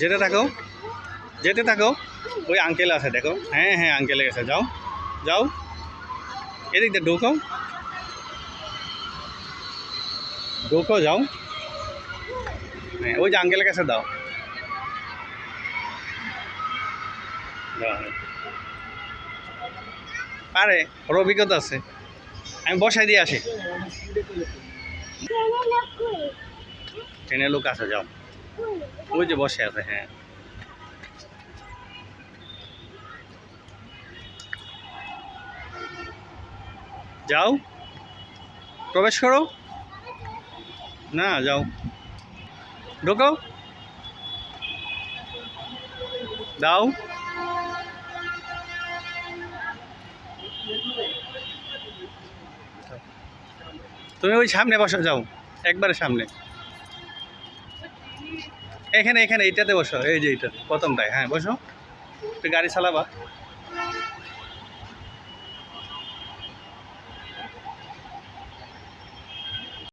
যেতে থাকো। যেতে থাকো। ওই আঙ্কেল আছে, দেখো। হ্যাঁ হ্যাঁ আঙ্কেলের কাছে যাও। যাও। এদিক দিয়ে ঢোকো। ঢোকো, যাও। হ্যাঁ ওই যে আঙ্কেলের কাছে দাও। হ্যাঁ। ওর অভিজ্ঞতা আছে। আমি বসাই দিয়ে আসি। ট্রেনের লোক আছে, যাও। ওই যে বসে আছে হ্যাঁ। যাও। প্রবেশ করো। না, যাও। ঢোকো দাও। তুমি ওই সামনে বসো, যাও। একবারে সামনে। এখানে এখানে এইটাতে বসো। এই যে এইটা প্রথমটায়। হ্যাঁ বসো। একটু গাড়ি চালাবা।